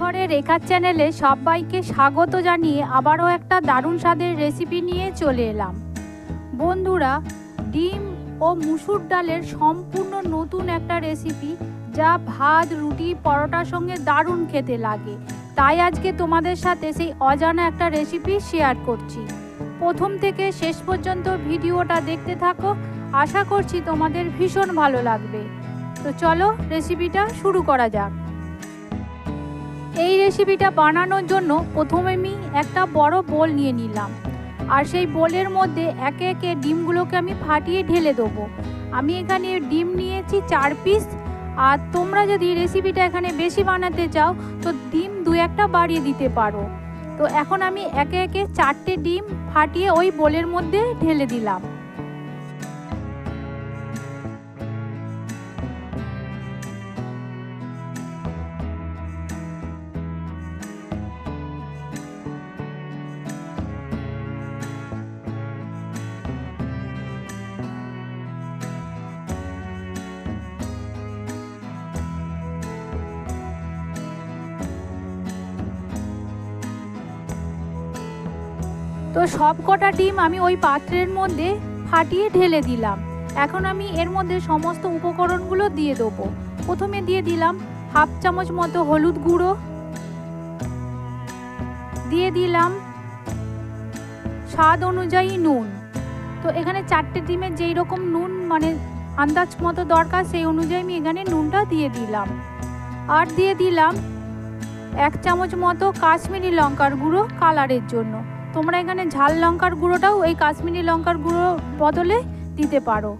রান্নাঘরে রেখার চ্যানেলে সবাইকে স্বাগত জানিয়ে আবারও একটা দারুণ স্বাদের রেসিপি নিয়ে চলে এলাম। বন্ধুরা, ডিম ও মুসুর ডালের সম্পূর্ণ নতুন একটা রেসিপি যা ভাত, রুটি, পরোটার সঙ্গে দারুণ খেতে লাগে। তাই আজকে তোমাদের সাথে সেই অজানা একটা রেসিপি শেয়ার করছি। প্রথম থেকে শেষ পর্যন্ত ভিডিওটা দেখতে থাকো। আশা করছি তোমাদের ভীষণ ভালো লাগবে। তো চলো রেসিপিটা শুরু করা যাক। এই রেসিপিটা বানানোর জন্য প্রথমে আমি একটা বড় বোল নিয়ে নিলাম। আর সেই বোলের মধ্যে একে একে ডিমগুলোকে আমি ফাটিয়ে ঢেলে দেবো। আমি এখানে ডিম নিয়েছি চার পিস আর তোমরা যদি রেসিপিটা এখানে বেশি বানাতে চাও, তো ডিম দু একটা বাড়িয়ে দিতে পারো। তো এখন আমি একে একে চারটে ডিম ফাটিয়ে ওই বোলের মধ্যে ঢেলে দিলাম। তো সব কটা ডিম আমি ওই পাত্রের মধ্যে ফাটিয়ে ঢেলে দিলাম। এখন আমি এর মধ্যে সমস্ত উপকরণগুলো দিয়ে দেবো। প্রথমে দিয়ে দিলাম হাফ চামচ মতো হলুদ গুঁড়ো। দিয়ে দিলাম স্বাদ অনুযায়ী নুন। তো এখানে চারটে ডিমের যেই রকম নুন মানে আন্দাজ মতো দরকার, সেই অনুযায়ী আমি এখানে নুনটা দিয়ে দিলাম। আর দিয়ে দিলাম এক চামচ মতো কাশ্মীরি লঙ্কার গুঁড়ো কালারের জন্য। তোমরা এখানে ঝাল লঙ্কার গুঁড়োটাও এই কাশ্মীরি লঙ্কার গুঁড়ো বদলে দিতে পারো।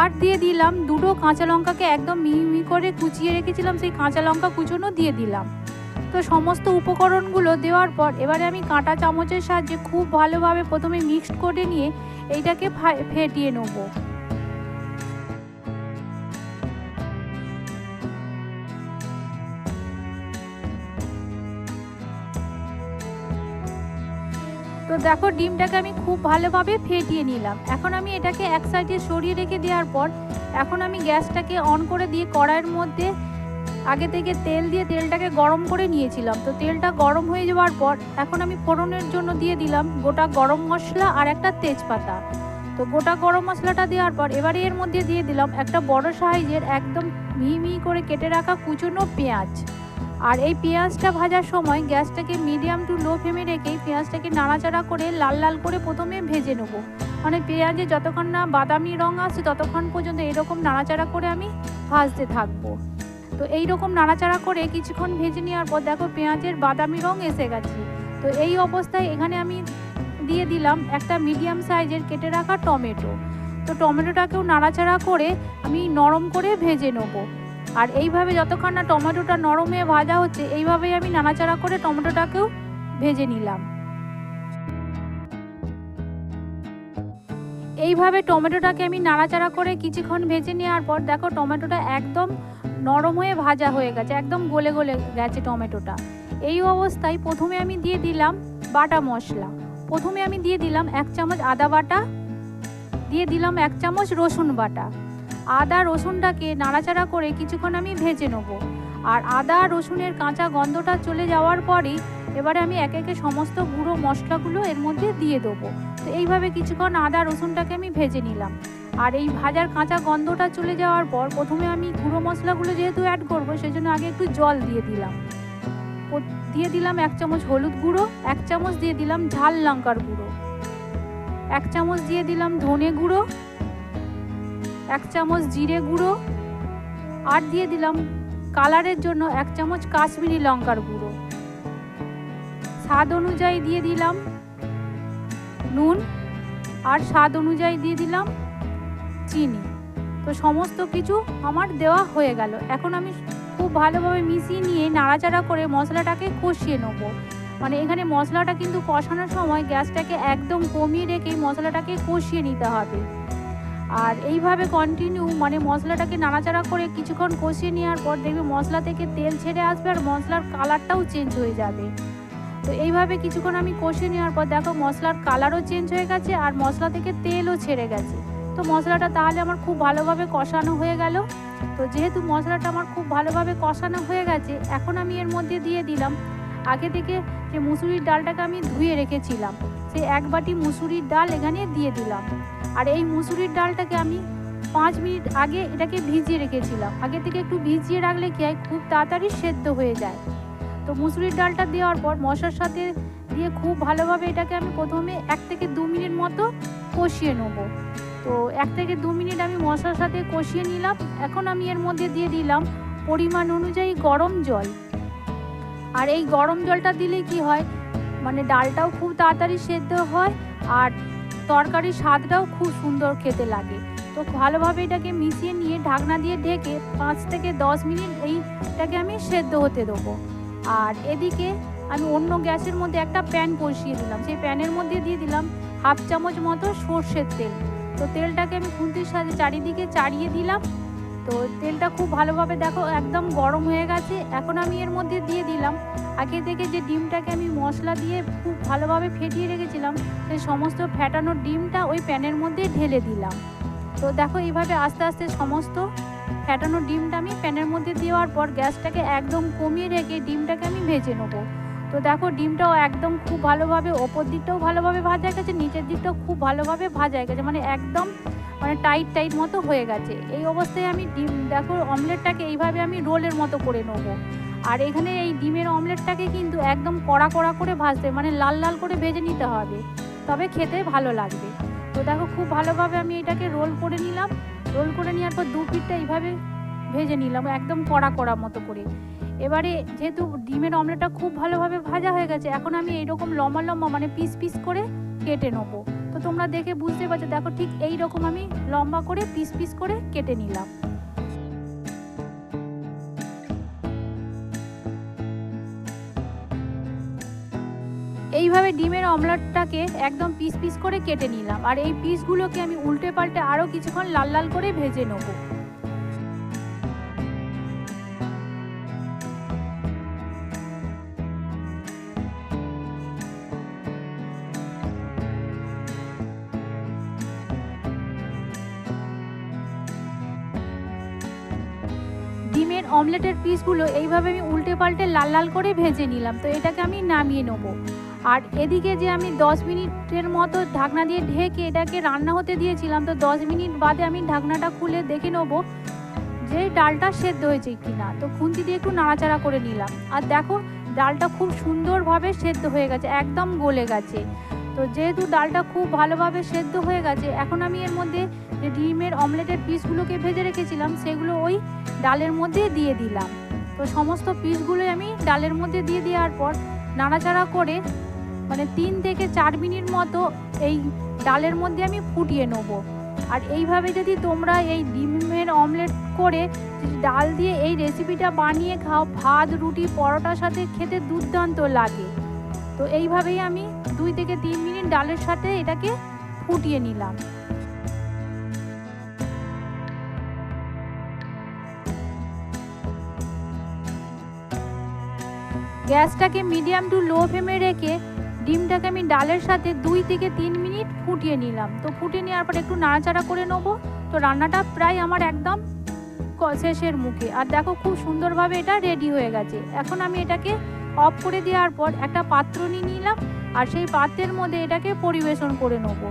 আর দিয়ে দিলাম দুটো কাঁচা লঙ্কাকে একদম মিহি মিহি করে কুচিয়ে রেখেছিলাম, সেই কাঁচা লঙ্কা কুচোনো দিয়ে দিলাম। তো সমস্ত উপকরণগুলো দেওয়ার পর এবারে আমি কাঁটা চামচের সাহায্যে খুব ভালোভাবে প্রথমে মিক্সড করে নিয়ে এইটাকে ফেটিয়ে নেব। তো দেখো ডিমটাকে আমি খুব ভালোভাবে ফেটিয়ে নিলাম। এখন আমি এটাকে এক সাইডে সরিয়ে রেখে দেওয়ার পর, এখন আমি গ্যাসটাকে অন করে দিয়ে কড়াইয়ের মধ্যে আগে থেকে তেল দিয়ে তেলটাকে গরম করে নিয়েছিলাম। তো তেলটা গরম হয়ে যাওয়ার পর, এখন আমি ফোড়নের জন্য দিয়ে দিলাম গোটা গরম মশলা আর একটা তেজপাতা। তো গোটা গরম মশলাটা দেওয়ার পর, এবারে এর মধ্যে দিয়ে দিলাম একটা বড় সাইজের একদম মিহি মিহি করে কেটে রাখা কুচনো পেঁয়াজ। আর এই পেঁয়াজটা ভাজার সময় গ্যাসটাকে মিডিয়াম টু লো ফ্লেমে রেখেই পেঁয়াজটাকে নাড়াচাড়া করে লাল লাল করে প্রথমে ভেজে নেব। মানে পেঁয়াজে যতক্ষণ না বাদামি রং আসে ততক্ষণ পর্যন্ত এরকম নাড়াচাড়া করে আমি ভাজতে থাকব। তো এই রকম নাড়াচাড়া করে কিছুক্ষণ ভেজে নেওয়ার পর দেখো পেঁয়াজের বাদামি রং এসে গেছে। তো এই অবস্থায় এখানে আমি দিয়ে দিলাম একটা মিডিয়াম সাইজের কেটে রাখা টমেটো। তো টমেটোটাকেও নাড়াচাড়া করে আমি নরম করে ভেজে নেব। আর এইভাবে যতক্ষণ না টমেটোটা নরম হয়ে ভাজা হচ্ছে, এইভাবেই আমি নাড়াচাড়া করে টমেটোটাকেও ভেজে নিলাম। এইভাবে টমেটোটাকে আমি নাড়াচাড়া করে কিছুক্ষণ ভেজে নেওয়ার পর দেখো টমেটোটা একদম নরম হয়ে ভাজা হয়ে গেছে, একদম গলে গলে গেছে টমেটোটা। এই অবস্থায় প্রথমে আমি দিয়ে দিলাম বাটা মশলা। প্রথমে আমি দিয়ে দিলাম এক চামচ আদা বাটা, দিয়ে দিলাম এক চামচ রসুন বাটা। আদা রসুনটাকে নাড়াচাড়া করে কিছুক্ষণ আমি ভেজে নেব। আর আদা রসুনের কাঁচা গন্ধটা চলে যাওয়ার পরেই এবারে আমি একে একে সমস্ত গুঁড়ো মশলাগুলো এর মধ্যে দিয়ে দেবো। তো এইভাবে কিছুক্ষণ আদা রসুনটাকে আমি ভেজে নিলাম। আর এই ভাজার কাঁচা গন্ধটা চলে যাওয়ার পর প্রথমে আমি গুঁড়ো মশলাগুলো যেহেতু অ্যাড করব সেই জন্য আগে একটু জল দিয়ে দিলাম। দিয়ে দিলাম এক চামচ হলুদ গুঁড়ো, এক চামচ দিয়ে দিলাম ঝাল লঙ্কার গুঁড়ো। এক চামচ দিয়ে দিলাম ধনে গুঁড়ো এক চামচ জিরে গুঁড়ো আর দিয়ে দিলাম কালারের জন্য এক চামচ কাশ্মীরি লঙ্কার গুঁড়ো। স্বাদ অনুযায়ী দিয়ে দিলাম নুন আর স্বাদ অনুযায়ী দিয়ে দিলাম চিনি। তো সমস্ত কিছু আমার দেওয়া হয়ে গেল। এখন আমি খুব ভালোভাবে মিশিয়ে নিয়ে নাড়াচাড়া করে মশলাটাকে কষিয়ে নেব। মানে এখানে মশলাটা কিন্তু কষানোর সময় গ্যাসটাকে একদম কমিয়ে রেখেই মশলাটাকে কষিয়ে নিতে হবে। আর এইভাবে কন্টিনিউ মানে মশলাটাকে নাড়াচাড়া করে কিছুক্ষণ কষিয়ে নেওয়ার পর দেখবে মশলা থেকে তেল ছেড়ে আসবে আর মশলার কালারটাও চেঞ্জ হয়ে যাবে। তো এইভাবে কিছুক্ষণ আমি কষিয়ে নেওয়ার পর দেখো মশলার কালারও চেঞ্জ হয়ে গেছে আর মশলা থেকে তেলও ছেড়ে গেছে। তো মশলাটা তাহলে আমার খুব ভালোভাবে কষানো হয়ে গেল। তো যেহেতু মশলাটা আমার খুব ভালোভাবে কষানো হয়ে গেছে, এখন আমি এর মধ্যে দিয়ে দিলাম। আগে থেকে যে মুসুরির ডালটাকে আমি ধুয়ে রেখেছিলাম, সেই এক বাটি মুসুরির ডাল এখানে দিয়ে দিলাম। আর এই মুসুরির ডালটাকে আমি পাঁচ মিনিট আগে এটাকে ভিজিয়ে রেখেছিলাম। আগে থেকে একটু ভিজিয়ে রাখলে কি হয়? খুব তাড়াতাড়ি সেদ্ধ হয়ে যায়। তো মুসুরির ডালটা দেওয়ার পর মশার সাথে দিয়ে খুব ভালোভাবে এটাকে আমি প্রথমে এক থেকে দু মিনিট মতো কষিয়ে নেব। তো এক থেকে দু মিনিট আমি মশলার সাথে কষিয়ে নিলাম। এখন আমি এর মধ্যে দিয়ে দিলাম পরিমাণ অনুযায়ী গরম জল। আর এই গরম জলটা দিলে কি হয়? মানে ডালটাও খুব তাড়াতাড়ি সেদ্ধ হয় আর তরকারির স্বাদটাও খুব সুন্দর খেতে লাগে। তো ভালোভাবে এটাকে মিশিয়ে নিয়ে ঢাকনা দিয়ে ঢেকে পাঁচ থেকে দশ মিনিট এইটাকে আমি সেদ্ধ হতে দেবো। আর এদিকে আমি অন্য গ্যাসের মধ্যে একটা প্যান বসিয়ে দিলাম। সেই প্যানের মধ্যে দিয়ে দিলাম হাফ চামচ মতো সর্ষের তেল। তো তেলটাকে আমি খুন্তির সাথে চারিদিকে চাড়িয়ে দিলাম। তো তেলটা খুব ভালোভাবে দেখো, একদম গরম হয়ে গেছে। এখন আমি এর মধ্যে দিয়ে দিলাম। আগে থেকে যে ডিমটাকে আমি মশলা দিয়ে খুব ভালোভাবে ফেটিয়ে রেখেছিলাম সেই সমস্ত ফ্যাটানো ডিমটা ওই প্যানের মধ্যে ঢেলে দিলাম। তো দেখো এইভাবে আস্তে আস্তে সমস্ত ফ্যাটানো ডিমটা আমি প্যানের মধ্যে দেওয়ার পর গ্যাসটাকে একদম কমিয়ে রেখে ডিমটাকে আমি ভেজে নেব। তো দেখো ডিমটাও একদম খুব ভালোভাবে, ওপর দিকটাও ভালোভাবে ভাজা গেছে, নিচের দিকটাও খুব ভালোভাবে ভাজা গেছে মানে একদম মানে টাইট টাইট মতো হয়ে গেছে। এই অবস্থায় আমি ডিম, দেখো অমলেটটাকে এইভাবে আমি রোলের মতো করে নেব। আর এখানে এই ডিমের অমলেটটাকে কিন্তু একদম কড়া কড়া করে ভাজতে মানে লাল লাল করে ভেজে নিতে হবে। তবে খেতে ভালো লাগবে। তো দেখো খুব ভালোভাবে আমি এটাকে রোল করে নিলাম। রোল করে নেওয়ার পর দু পিঠটা এইভাবে ভেজে নিলাম, একদম কড়া কড়া মতো করে। এবারে যেহেতু ডিমের অমলেটটা খুব ভালোভাবে ভাজা হয়ে গেছে, এখন আমি এইরকম লম্বা লম্বা মানে পিস পিস করে কেটে নেব। তো তোমরা দেখে বুঝতে পারছ, দেখো ঠিক এই রকম আমি লম্বা করে পিস পিস করে কেটে নিলাম। এইভাবে ডিমের অমলেটটাকে একদম পিস পিস করে কেটে নিলাম। আর এই পিসগুলোকে আমি উল্টে পাল্টে আরও কিছুক্ষণ লাল লাল করে ভেজে নেব। ডিমের অমলেটের পিসগুলো এইভাবে আমি উল্টে পাল্টে লাল লাল করে ভেজে নিলাম। তো এটাকে আমি নামিয়ে নেব। আর এদিকে যে আমি 10 মিনিটের মতো ঢাকনা দিয়ে ঢেকে এটাকে রান্না হতে দিয়েছিলাম, তো 10 মিনিট বাদে আমি ঢাকনাটা খুলে দেখে নেব যে ডালটা সেদ্ধ হয়েছে কিনা। তো খুন্তি দিয়ে একটু নাড়াচাড়া করে নিলাম। আর দেখো, ডালটা খুব সুন্দরভাবে সেদ্ধ হয়ে গেছে, একদম গলে গেছে। তো যেহেতু ডালটা খুব ভালোভাবে সেদ্ধ হয়ে গেছে, এখন আমি এর মধ্যে যে ডিমের অমলেটের পিসগুলোকে ভেজে রেখেছিলাম, সেগুলো ওই ডালের মধ্যে দিয়ে দিলাম। তো সমস্ত পিসগুলোই আমি ডালের মধ্যে দিয়ে দেওয়ার পর নাড়াচাড়া করে মানে তিন থেকে চার মিনিট মতো এই ডালের মধ্যে আমি ফুটিয়ে নেব। আর এইভাবে যদি তোমরা এই ডিমের অমলেট করে ডাল দিয়ে এই রেসিপিটা বানিয়ে খাও, ভাত, রুটি, পরোটার সাথে খেতে দুর্দান্ত লাগে। তো এইভাবেই আমি দুই থেকে তিন মিনিট ডালের সাথে এটাকে ফুটিয়ে নিলাম। গ্যাসটাকে মিডিয়াম টু লো ফ্লেমে রেখে ডিমটাকে আমি ডালের সাথে দুই থেকে তিন মিনিট ফুটিয়ে নিলাম। তো ফুটিয়ে নেওয়ার পর একটু নাড়াচাড়া করে নেব। তো রান্নাটা প্রায় আমার একদম শেষের মুখে। আর দেখো খুব সুন্দরভাবে এটা রেডি হয়ে গেছে। এখন আমি এটাকে অফ করে দেওয়ার পর একটা পাত্র নিয়ে নিলাম আর সেই পাত্রের মধ্যে এটাকে পরিবেশন করে নেব।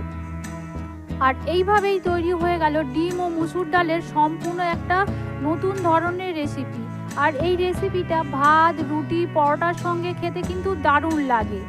আর এইভাবেই তৈরি হয়ে গেল ডিম ও মুসুর ডালের সম্পূর্ণ একটা নতুন ধরনের রেসিপি আর এই রেসিপিটা ভাত রুটি পরোটার সঙ্গে খেতে কিন্তু দারুণ লাগে।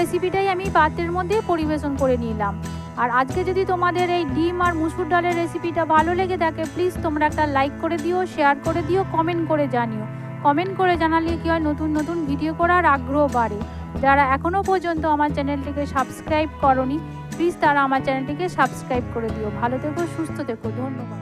রেসিপিটাই আমি পাত্রের মধ্যে পরিবেশন করে নিলাম। আর আজকে যদি তোমাদের এই ডিম আর মুসুর ডালের রেসিপিটা ভালো লেগে থাকে প্লিজ তোমরা একটা লাইক করে দিও শেয়ার করে দিও কমেন্ট করে জানিও। কমেন্ট করে জানালে কি হয়, নতুন নতুন ভিডিও করার আগ্রহ বাড়ে। যারা এখনও পর্যন্ত আমার চ্যানেলটিকে সাবস্ক্রাইব করনি প্লিজ তারা আমার চ্যানেলটিকে সাবস্ক্রাইব করে দিও। ভালো থেকো, সুস্থ থেকো, ধন্যবাদ।